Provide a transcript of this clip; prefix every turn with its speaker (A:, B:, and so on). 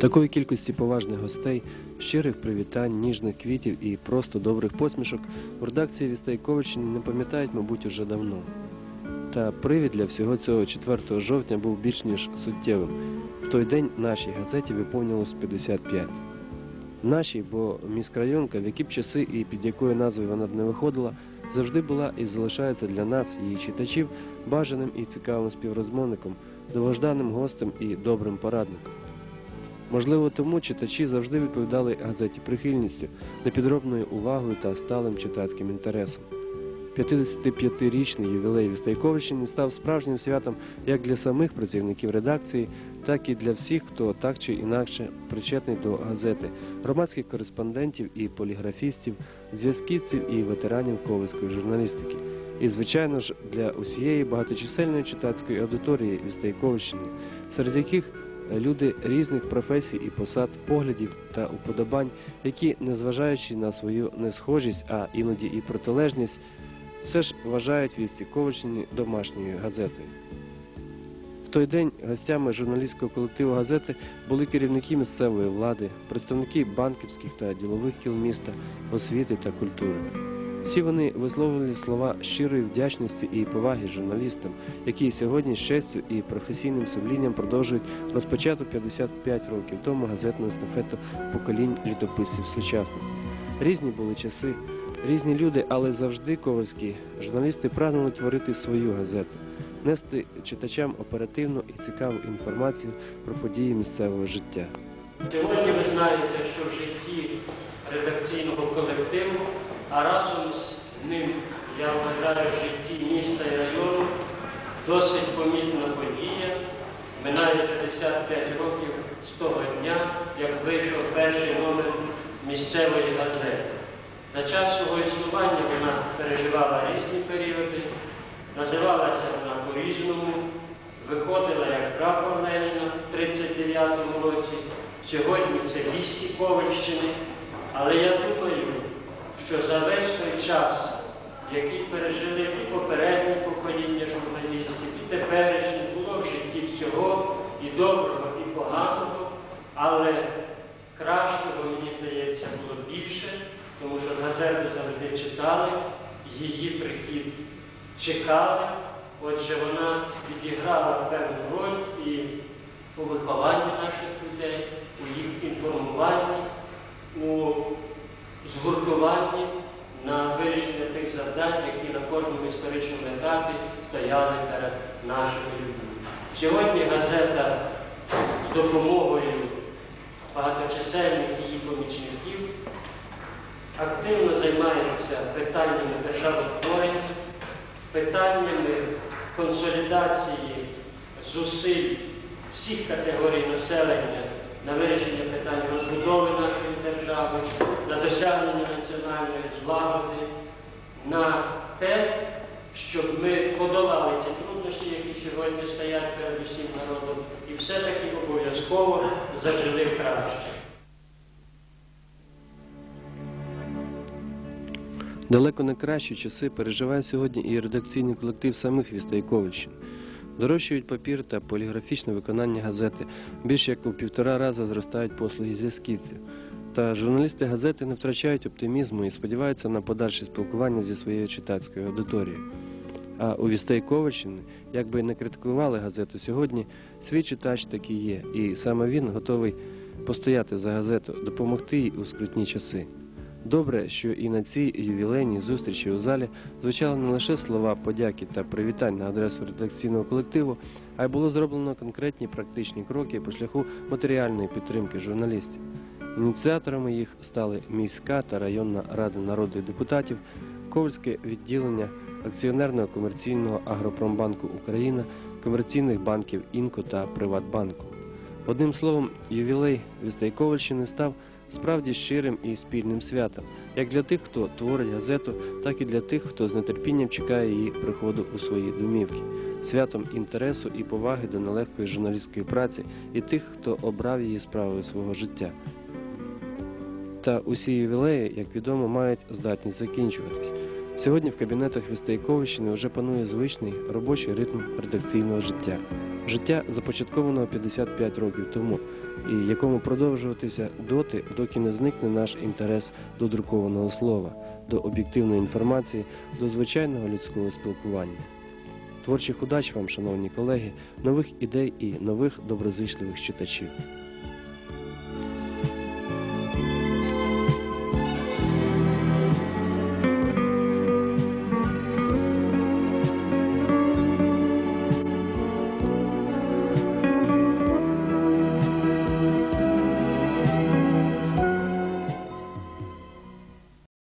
A: Такої кількості поважних гостей, щирих привітань, ніжних квітів і просто добрих посмішок в редакції Вістей Ковальщини не пам'ятають, мабуть, уже давно. Та привід для всього цього 4 жовтня був більш ніж суттєвим. В той день нашій газеті виповнилось 55. Нашій, бо міськрайонка, в які б часи і під якою назвою вона б не виходила, завжди була і залишається для нас, її читачів, бажаним і цікавим співрозмовником, довожданим гостем і добрим порадником. Можливо, тому читачі завжди відповідали газеті прихильністю, непідробною увагою та сталим читацьким інтересом. 55-річний ювілей Вістайковичини став справжнім святом як для самих працівників редакції, так і для всіх, хто так чи інакше причетний до газети, громадських кореспондентів і поліграфістів, зв'язківців і ветеранів ковальської журналістики. І, звичайно ж, для усієї багаточисельної читацької аудиторії Вістайковичини, серед яких люди різних професій і посад, поглядів та уподобань, які, незважаючи на свою несхожість, а іноді і протилежність, все ж вважають вісті Ковальщини домашньою газетою. В той день гостями журналістського колективу газети були керівники місцевої влади, представники банківських та ділових кіл міста, освіти та культури. Всі вони висловлювали слова щирої вдячності і поваги журналістам, які сьогодні з честю і професійним сумлінням продовжують розпочату 55 років тому газетну естафету поколінь літописців сучасності. Різні були часи, різні люди, але завжди ковальські журналісти прагнули творити свою газету, нести читачам оперативну і цікаву інформацію про події місцевого життя.
B: Сьогодні ви знаєте, що в житті редакційного колективу, а разом з ним, я вважаю, в житті міста і району досить помітна подія. Минає 55 років з того дня, як вийшов перший номер місцевої газети. За час свого існування вона переживала різні періоди, називалася вона по-різному, виходила як прапор Леніна в 39-му році. Сьогодні це вісті Ковальщини, але я думаю, що за весь той час, який пережили і попередні покоління журналістів, і теперішні, було в житті всього і доброго, і поганого, але кращого, мені здається, було більше, тому що газету завжди читали, її прихід чекали, отже, вона відіграла певну роль і у вихованні наших людей, у їх інформуванні, у згуртуванні на вирішення тих завдань, які на кожному історичному етапі стояли перед нашими людьми. Сьогодні газета з допомогою багаточисельних її помічників активно займається питаннями державотворення, питаннями консолідації зусиль всіх категорій населення на вирішення питань розбудови нашої держави, на досягнення національної злагоди, на те, щоб ми подолали ті труднощі, які сьогодні стоять перед усім народом, і все-таки обов'язково зажили краще.
A: Далеко не кращі часи переживає сьогодні і редакційний колектив самих Вістайковичів. Дорожчують папір та поліграфічне виконання газети. Більш як у півтора рази зростають послуги зв'язківців. Та журналісти газети не втрачають оптимізму і сподіваються на подальше спілкування зі своєю читацькою аудиторією. А у Вістейковичини, як би не критикували газету сьогодні, свій читач такий є, і саме він готовий постояти за газету, допомогти їй у скрутні часи. Добре, що і на цій ювілейній зустрічі у залі звучали не лише слова подяки та привітань на адресу редакційного колективу, а й було зроблено конкретні практичні кроки по шляху матеріальної підтримки журналістів. Ініціаторами їх стали міська та районна рада народу депутатів, Ковальське відділення акціонерного комерційного агропромбанку Україна, комерційних банків Інко та Приватбанку. Одним словом, ювілей Вістайковальщини став справді щирим і спільним святом, як для тих, хто творить газету, так і для тих, хто з нетерпінням чекає її приходу у свої домівки, святом інтересу і поваги до нелегкої журналістської праці і тих, хто обрав її справою свого життя. Та усі ювілеї, як відомо, мають здатність закінчуватись. Сьогодні в кабінетах Вістейковищини вже панує звичний робочий ритм редакційного життя. Життя започатковано 55 років тому, і якому продовжуватися доти, доки не зникне наш інтерес до друкованого слова, до об'єктивної інформації, до звичайного людського спілкування. Творчих удач вам, шановні колеги, нових ідей і нових доброзичливих читачів.